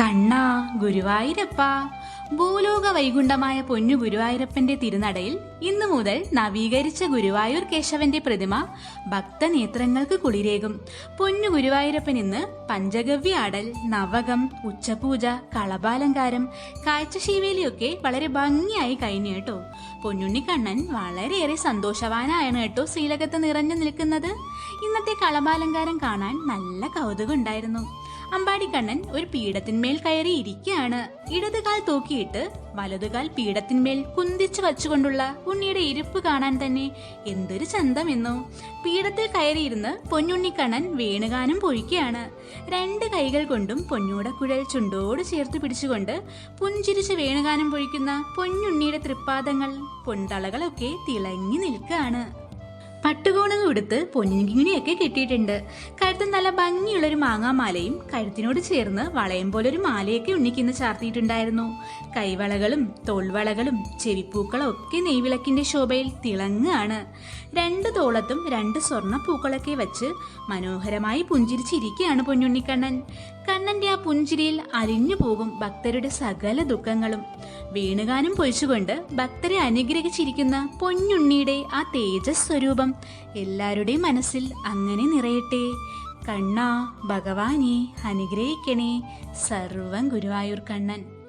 കണ്ണാ ഗുരുവായൂരപ്പ. ഭൂലോക വൈകുണ്ഠമായ പൊന്നു ഗുരുവായൂരപ്പന്റെ തിരുനടയിൽ ഇന്നു മുതൽ നവീകരിച്ച ഗുരുവായൂർ കേശവന്റെ പ്രതിമ ഭക്തനേത്രങ്ങൾക്ക് കുളിരേകും. പൊന്നു ഗുരുവായൂരപ്പൻ ഇന്ന് പഞ്ചഗവ്യ ആടൽ നവകം ഉച്ചപൂജ കളഭാലങ്കാരം കാഴ്ചശീവേലിയൊക്കെ വളരെ ഭംഗിയായി കഴിഞ്ഞു കേട്ടോ. പൊന്നുണ്ണിക്കണ്ണൻ വളരെയേറെ സന്തോഷവാനായാണ് കേട്ടോ ശ്രീലകത്ത് നിറഞ്ഞു നിൽക്കുന്നത്. ഇന്നത്തെ കളഭാലങ്കാരം കാണാൻ നല്ല കൗതുകം ഉണ്ടായിരുന്നു. അമ്പാടിക്കണ്ണൻ ഒരു പീഠത്തിന്മേൽ കയറി ഇരിക്കുകയാണ് ഇടതുകാൽ തൂക്കിയിട്ട് വലതുകാൽ പീഠത്തിന്മേൽ കുന്തിച്ചു വച്ചുകൊണ്ടുള്ള ഉണ്ണിയുടെ ഇരിപ്പ് കാണാൻ തന്നെ എന്തൊരു ചന്തമെന്നോ. പീഠത്തിൽ കയറിയിരുന്ന് പൊന്നുണ്ണിക്കണ്ണൻ വേണുകാനും പൊഴിക്കുകയാണ്. രണ്ട് കൈകൾ കൊണ്ടും പൊന്നൂടെ കുഴൽ ചുണ്ടോട് ചേർത്ത് പിടിച്ചുകൊണ്ട് പുഞ്ചിരിച്ച് വേണുകാനും പൊഴിക്കുന്ന പൊന്നുണ്ണിയുടെ തൃപ്പാദങ്ങൾ പൊന്തളകളൊക്കെ തിളങ്ങി നിൽക്കുകയാണ്. പട്ടുകോണകം ഉടുത്ത് പൊന്നിങ്ങിനെയൊക്കെ കെട്ടിയിട്ടുണ്ട്. കഴുത്ത് നല്ല ഭംഗിയുള്ളൊരു മാങ്ങാമാലയും കഴുത്തിനോട് ചേർന്ന് വളയം പോലൊരു മാലയൊക്കെ ഉണ്ണിക്കുന്ന ചാർത്തിയിട്ടുണ്ടായിരുന്നു. കൈവളകളും തോൾവളകളും ചെവിപ്പൂക്കളും ഒക്കെ നെയ്വിളക്കിന്റെ ശോഭയിൽ തിളങ്ങാണ്. രണ്ട് തോളത്തും രണ്ട് സ്വർണ പൂക്കളൊക്കെ വെച്ച് മനോഹരമായി പുഞ്ചിരിച്ചിരിക്കുകയാണ് പൊന്നുണ്ണിക്കണ്ണൻ. കണ്ണന്റെ ആ പുഞ്ചിരിയിൽ അലിഞ്ഞു പോകും ഭക്തരുടെ സകല ദുഃഖങ്ങളും. വീണുകാനും പൊഴിച്ചുകൊണ്ട് ഭക്തരെ അനുഗ്രഹിച്ചിരിക്കുന്ന പൊന്നുണ്ണിയുടെ ആ തേജസ് സ്വരൂപം എല്ലാവരുടെയും മനസ്സിൽ അങ്ങനെ നിറയട്ടെ. കണ്ണാ ഭഗവാനെ അനുഗ്രഹിക്കണേ. സർവം ഗുരുവായൂർ കണ്ണൻ.